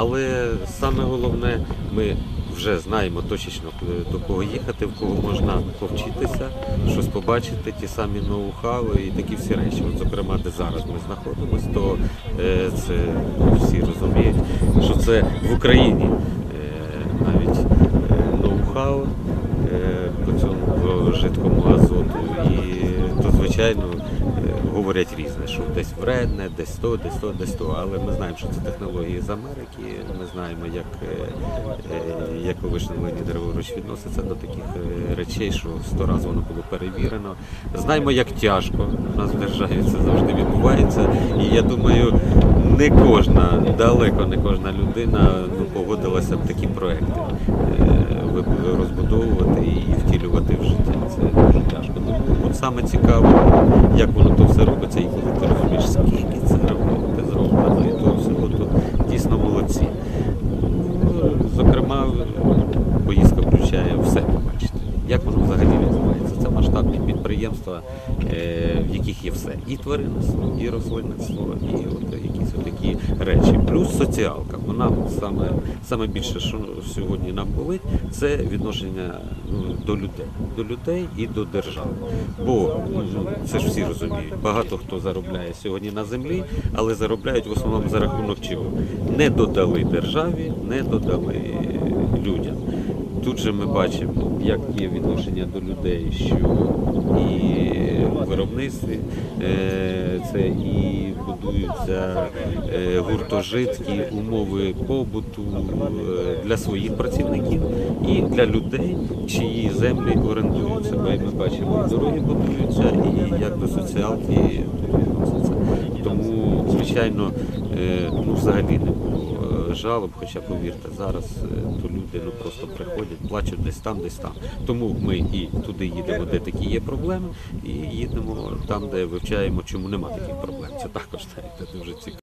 Але саме головне, ми вже знаємо точечно е, до кого їхати, в кого можна повчитися, щось побачити, ті самі ноу-хау і такі всі речі. От, зокрема, де зараз ми знаходимося, то е, це всі розуміють, що це в Україні е, навіть ноу-хау по цьому. І то, звичайно, е, говорять різне, що десь вредне, десь то, десь то, десь то. Але ми знаємо, що це технології з Америки. Ми знаємо, як, е, е, як Леонід Григорович відноситься до таких речей, що сто разів воно було перевірено. Знаємо, як тяжко у нас в державі це завжди відбувається. І я думаю, не кожна, далеко не кожна людина ну, погодилася б такі проекти розбудовувати і втілювати в життя. Це дуже тяжко. Тому от саме цікаво, як воно то все робиться, і коли ти розумієш, скільки це роботи зроблено, і то всього, то дійсно молодці. Ну, Зокрема, поїздка включає все побачити. Як воно взагалі підприємства, е, в яких є все. І тваринництво, і рослинництво, і от якісь такі речі. Плюс соціалка. Бо нам саме, саме більше, що сьогодні нам болить, це відношення ну, до людей. До людей і до держави. Бо ну, це ж всі розуміють. Багато хто заробляє сьогодні на землі, але заробляють в основному за рахунок чого? Не додали державі, не додали людям. Тут же ми бачимо, як є відношення до людей, що і в виробництві е, це і будуються е, гуртожитки, умови побуту е, для своїх працівників і для людей, чиї землі орендуються. Бо ми бачимо, і дороги будуються, і як до соціалки. Тому, звичайно, ну взагалі не жалоб, хоча повірте, зараз е, то люди ну просто приходять, плачуть десь там, десь там. Тому ми і туди їдемо, де такі є проблеми, і їдемо там, де вивчаємо, чому нема таких проблем. Це також знаєте, дуже цікаво.